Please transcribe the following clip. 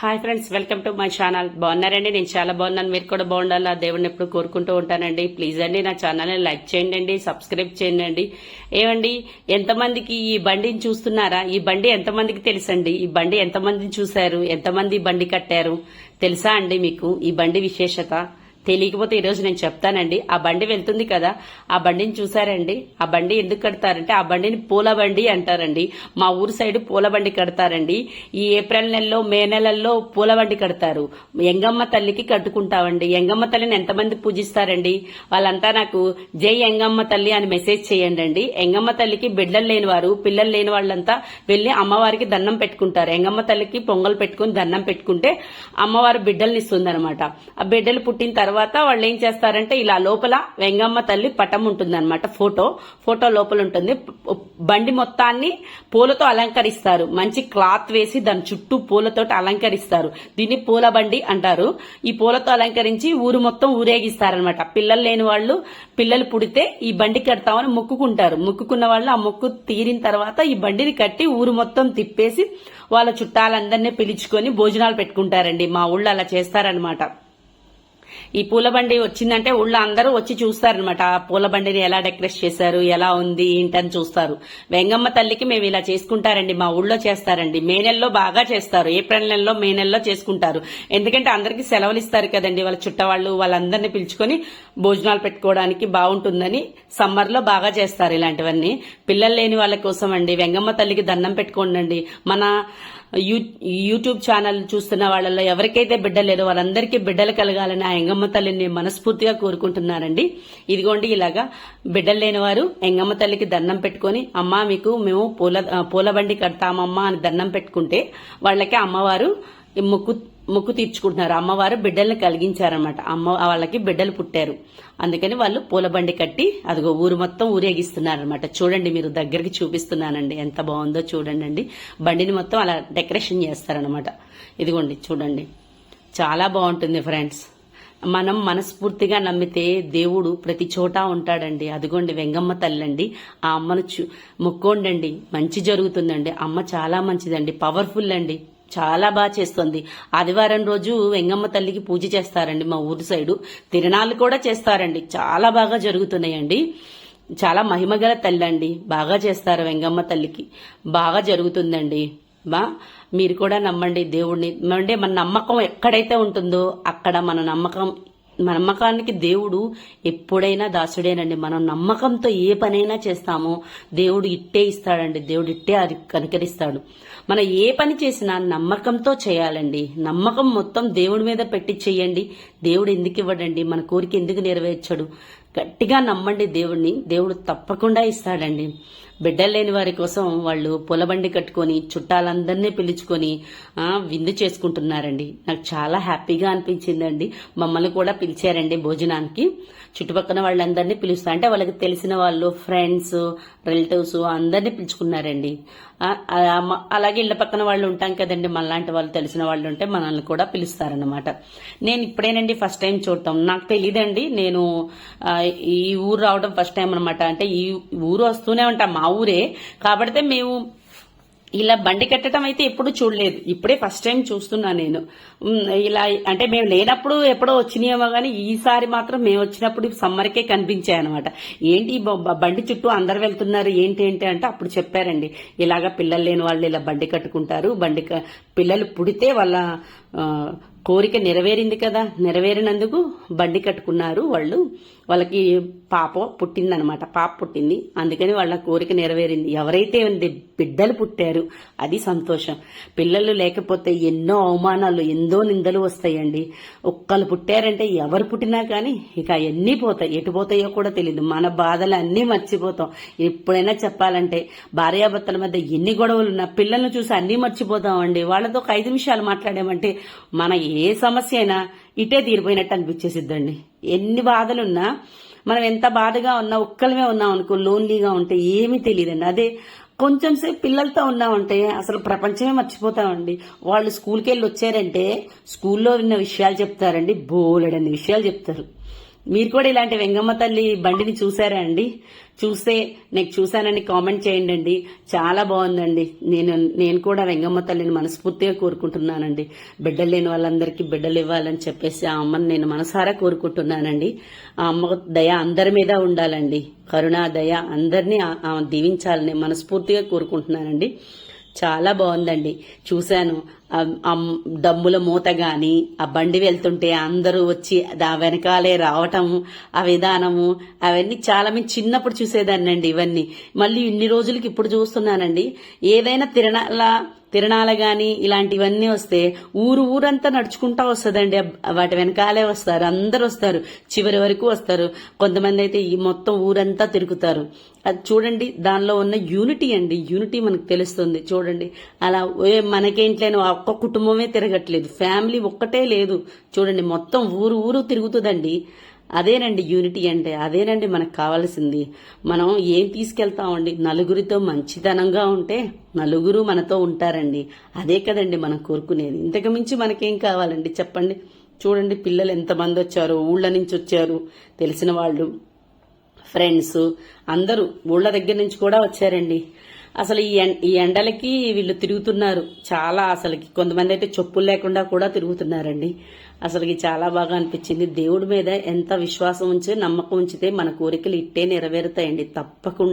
Hi friends welcome to my channel బాగున్నారండి? నేను చాలా బాగున్నాను. మీరు కూడా బాగుండాలా దేవుడిని ఎప్పుడు కోరుకుంటూ ఉంటానండి. ప్లీజ్ అండి నా ఛానల్ని లైక్ చేయండి సబ్స్క్రైబ్ చేయండి ఏమండి ఎంతమందికి ఈ బండిని చూస్తున్నారా? ఈ బండి ఎంతమందికి తెలుసండి? ఈ బండి ఎంతమందిని చూశారు? ఎంతమంది బండి కట్టారు? తెలుసా అండి మీకు? ఈ బండి విశేషత? తెలియకపోతే ఈరోజు నేను చెప్తానండి. ఆ బండి వెళ్తుంది కదా ఆ బండిని చూసారండి? ఆ బండి ఎందుకు కడతారంటే ఆ బండిని పూల బండి అంటారండి. మా ఊరు సైడ్ పూల బండి కడతారండి. ఈ ఏప్రిల్ నెలలో మే నెలల్లో పూల బండి కడతారు. ఎంగమ్మ తల్లికి కట్టుకుంటామండి. ఎంగమ్మ తల్లిని ఎంతమంది పూజిస్తారండి? వాళ్ళంతా నాకు జై ఎంగమ్మ తల్లి అని మెసేజ్ చేయండి అండి ఎంగమ్మ తల్లికి బిడ్డలు లేని వారు పిల్లలు లేని వాళ్ళంతా వెళ్ళి అమ్మవారికి దండం పెట్టుకుంటారు. ఎంగమ్మ తల్లికి పొంగల్ పెట్టుకుని దండం పెట్టుకుంటే అమ్మవారు బిడ్డల్ని ఇస్తుంది అనమాట ఆ బిడ్డలు పుట్టిన తర్వాత తర్వాత వాళ్ళు ఏం చేస్తారంటే ఇలా లోపల వెంగమ్మ తల్లి పటం ఉంటుంది అనమాట ఫోటో. ఫోటో లోపల ఉంటుంది. బండి మొత్తాన్ని పూలతో అలంకరిస్తారు. మంచి క్లాత్ వేసి దాని చుట్టూ పూలతోటి అలంకరిస్తారు. దీన్ని పూల బండి అంటారు. ఈ పూలతో అలంకరించి ఊరు మొత్తం ఊరేగిస్తారనమాట పిల్లలు లేని వాళ్ళు పిల్లలు పుడితే ఈ బండి కడతామని మొక్కుకుంటారు. మొక్కుకున్న వాళ్ళు ఆ మొక్కు తీరిన తర్వాత ఈ బండిని కట్టి ఊరు మొత్తం తిప్పేసి వాళ్ళ చుట్టాలందరినీ పిలుచుకొని భోజనాలు పెట్టుకుంటారండి. మా ఊళ్ళో అలా చేస్తారనమాట ఈ పూల బండి వచ్చిందంటే ఊళ్ళో అందరూ వచ్చి చూస్తారనమాట ఆ పూల బండిని ఎలా డెకరేట్ చేశారు ఎలా ఉంది ఏంటని చూస్తారు. వెంగమ్మ తల్లికి మేము ఇలా చేసుకుంటారండి మా ఊళ్ళో చేస్తారండి. మే నెలలో బాగా చేస్తారు ఏప్రిల్ నెలలో మే నెలలో చేసుకుంటారు. ఎందుకంటే అందరికీ సెలవులు ఇస్తారు కదండి వాళ్ళ చుట్టవాళ్ళు వాళ్ళందరినీ పిలుచుకొని భోజనాలు పెట్టుకోవడానికి బాగుంటుందని సమ్మర్లో బాగా చేస్తారు ఇలాంటివన్నీ. పిల్లలు లేని వాళ్ళ కోసం అండి వెంగమ్మ తల్లికి దండం పెట్టుకోండి మన యూట్యూబ్ ఛానల్ చూస్తున్న వాళ్ళల్లో ఎవరికైతే బిడ్డ లేదో వాళ్ళందరికీ బిడ్డలు కలగాలని ఆ ఎంగమ్మ తల్లిని మనస్ఫూర్తిగా కోరుకుంటున్నారండి. ఇదిగోండి ఇలాగా బిడ్డలు లేని వారు ఎంగమ్మ తల్లికి దండం పెట్టుకొని అమ్మ మీకు మేము పూల పూల బండి కడతామమ్మా అని దండం పెట్టుకుంటే వాళ్ళకి అమ్మవారు ముక్కు మొక్కు మొక్కు తీర్చుకుంటున్నారు. అమ్మవారు బిడ్డల్ని కలిగించారనమాట అమ్మ వాళ్ళకి బిడ్డలు పుట్టారు. అందుకని వాళ్ళు పూల బండి కట్టి అదిగో ఊరు మొత్తం ఊరేగిస్తున్నారనమాట చూడండి మీరు దగ్గరికి చూపిస్తున్నానండి. ఎంత బాగుందో చూడండి అండి బండిని మొత్తం అలా డెకరేషన్ చేస్తారనమాట ఇదిగోండి చూడండి. చాలా బాగుంటుంది ఫ్రెండ్స్. మనం మనస్ఫూర్తిగా నమ్మితే దేవుడు ప్రతి చోట ఉంటాడండి. అదిగోండి వెంగమ్మ తల్లండి. ఆ అమ్మను చూ మొక్కోండండి. మంచి జరుగుతుందండి. అమ్మ చాలా మంచిదండి. పవర్ఫుల్ అండి. చాలా బాగా చేస్తుంది. ఆదివారం రోజు వెంగమ్మ తల్లికి పూజ చేస్తారండి మా ఊరి సైడు. తిరణాలు కూడా చేస్తారండి. చాలా బాగా జరుగుతున్నాయండి. చాలా మహిమగల తల్లి అండి బాగా చేస్తారు వెంగమ్మ తల్లికి. బాగా జరుగుతుందండి. బా మీరు కూడా నమ్మండి దేవుడిని అంటే మన నమ్మకం ఎక్కడైతే ఉంటుందో అక్కడ మన నమ్మకం మన నమ్మకానికి దేవుడు ఎప్పుడైనా దాసుడేనండి. మనం నమ్మకంతో ఏ పనైనా చేస్తామో. దేవుడు ఇట్టే ఇస్తాడండి. దేవుడు ఇట్టే అది కనికరిస్తాడు. మనం ఏ పని చేసినా నమ్మకంతో చేయాలండి. నమ్మకం మొత్తం దేవుడి మీద పెట్టి చేయండి. దేవుడు ఎందుకు ఇవ్వడండి? మన కోరిక ఎందుకు నెరవేర్చడు? గట్టిగా నమ్మండి దేవుడిని దేవుడు తప్పకుండా ఇస్తాడండి. బిడ్డలు లేని వారి కోసం వాళ్ళు పొలబండి కట్టుకొని చుట్టాలందరినీ పిలుచుకొని విందు చేసుకుంటున్నారండి. నాకు చాలా హ్యాపీగా అనిపించిందండి. మమ్మల్ని కూడా పిలిచారండి భోజనానికి. చుట్టుపక్కల వాళ్ళందరినీ పిలుస్తా అంటే వాళ్ళకి తెలిసిన వాళ్ళు ఫ్రెండ్స్ రిలేటివ్స్ అందరినీ పిలుచుకున్నారండి. అలాగే ఇళ్ళ పక్కన వాళ్ళు ఉంటాం కదండి. మనలాంటి వాళ్ళు తెలిసిన వాళ్ళు ఉంటే మనల్ని కూడా పిలుస్తారనమాట నేను ఇప్పుడేనండి ఫస్ట్ టైం చూడటం. నాకు తెలియదండి నేను ఈ ఊరు రావడం ఫస్ట్ టైం అనమాట అంటే ఈ ఊరు వస్తూనే ఉంటాం. మా ఊరే. కాబట్టి మేము ఇలా బండి కట్టడం అయితే ఎప్పుడు చూడలేదు. ఇప్పుడే ఫస్ట్ టైం చూస్తున్నా నేను. ఇలా అంటే మేము లేనప్పుడు ఎప్పుడో వచ్చినాయేమో కానీ ఈసారి మాత్రం మేము వచ్చినప్పుడు సమ్మర్కే కనిపించాయి అనమాట ఏంటి బ- బండి చుట్టూ అందరు వెళ్తున్నారు ఏంటి ఏంటి అంటే అప్పుడు చెప్పారండి. ఇలాగ పిల్లలు లేని వాళ్ళు ఇలా బండి కట్టుకుంటారు బండి క- పిల్లలు పుడితే వాళ్ళ కోరిక నెరవేరింది కదా. నెరవేరినందుకు బండి కట్టుకున్నారు వాళ్ళు. వాళ్ళకి పాప పుట్టిందనమాట. పాప పుట్టింది. అందుకని వాళ్ళ కోరిక నెరవేరింది. ఎవరైతే ఉంది బిడ్డలు పుట్టారు అది సంతోషం. పిల్లలు లేకపోతే ఎన్నో అవమానాలు ఎందో నిందలు వస్తాయండి. ఒక్కళ్ళు పుట్టారంటే ఎవరు పుట్టినా కానీ ఇక అవన్నీ పోతాయి. ఎటు పోతాయో కూడా తెలియదు మన బాధలు అన్నీ మర్చిపోతాం. ఎప్పుడైనా చెప్పాలంటే భార్యాభర్తల మధ్య ఎన్ని గొడవలు ఉన్నా పిల్లల్ని చూసి అన్నీ మర్చిపోతామండి. వాళ్ళతో ఒక ఐదు నిమిషాలు మాట్లాడామంటే మన ఏ సమస్య అయినా ఇటే తీరిపోయినట్టు అనిపించేసిద్దండి. ఎన్ని బాధలున్నా మనం ఎంత బాధగా ఉన్నా ఒక్కలమే ఉన్నాం అనుకో లోన్లీగా ఉంటే ఏమీ తెలియదండి. అదే కొంచెం సేపు పిల్లలతో ఉన్నామంటే అసలు ప్రపంచమే మర్చిపోతామండి. వాళ్ళు స్కూల్కి వెళ్ళి వచ్చారంటే స్కూల్లో విన్న విషయాలు చెప్తారండి. బోలెడన్ని విషయాలు చెప్తారు. మీరు కూడా ఇలాంటి వెంగమ్మ తల్లి బండిని చూసారా అండి? చూస్తే నేను చూశానని కామెంట్ చేయండి అండి. చాలా బాగుందండి. నేను నేను కూడా వెంగమ్మ తల్లిని మనస్ఫూర్తిగా కోరుకుంటున్నానండి. బిడ్డలు లేని వాళ్ళందరికీ బిడ్డలు ఇవ్వాలని చెప్పేసి ఆ అమ్మని నేను మనసారా కోరుకుంటున్నానండి. ఆ అమ్మ దయ అందరి మీద ఉండాలండి. కరుణా దయ అందరినీ దీవించాలని మనస్ఫూర్తిగా కోరుకుంటున్నానండి. చాలా బాగుందండి. చూశాను. డమ్ముల మూత గాని ఆ బండి వెళ్తుంటే అందరూ వచ్చి దా వెనకాలే రావటం ఆ విధానము అవన్నీ చాలా మేము చిన్నప్పుడు చూసేదాన్ని అండి ఇవన్నీ. మళ్ళీ ఇన్ని రోజులకి ఇప్పుడు చూస్తున్నానండి. ఏదైనా తిరణాల తిరణాలు కానీ ఇలాంటివన్నీ వస్తే ఊరు ఊరంతా నడుచుకుంటా వస్తుందండి. వాటి వెనకాలే వస్తారు. అందరు వస్తారు. చివరి వరకు వస్తారు. కొంతమంది అయితే ఈ మొత్తం ఊరంతా తిరుగుతారు. అది చూడండి దానిలో ఉన్న యూనిటీ అండి. యూనిటీ మనకు తెలుస్తుంది. చూడండి. అలా మనకేంట్లేని ఒక్క కుటుంబమే తిరగట్లేదు. ఫ్యామిలీ ఒక్కటే లేదు. చూడండి మొత్తం ఊరు ఊరు తిరుగుతుందండి. అదేనండి యూనిటీ అంటే అదేనండి మనకు కావాల్సింది. మనం ఏం తీసుకెళ్తామండి? నలుగురితో మంచితనంగా ఉంటే నలుగురు మనతో ఉంటారండి. అదే కదండి మనం కోరుకునేది. ఇంతకు మించి మనకేం కావాలండి? చెప్పండి. చూడండి పిల్లలు ఎంతమంది వచ్చారు? ఊళ్ళ నుంచి వచ్చారు? తెలిసిన వాళ్ళు ఫ్రెండ్స్ అందరూ ఊళ్ళ దగ్గర నుంచి కూడా వచ్చారండి. అసలు ఈ ఈ ఎండలకి వీళ్ళు తిరుగుతున్నారు. చాలా అసలుకి కొంతమంది అయితే చెప్పులు లేకుండా కూడా తిరుగుతున్నారండి. అసలుకి చాలా బాగా అనిపించింది. దేవుడి మీద ఎంత విశ్వాసం ఉంచి నమ్మకం ఉంచితే మన కోరికలు ఇట్టే నెరవేరుతాయండి. తప్పకుండా.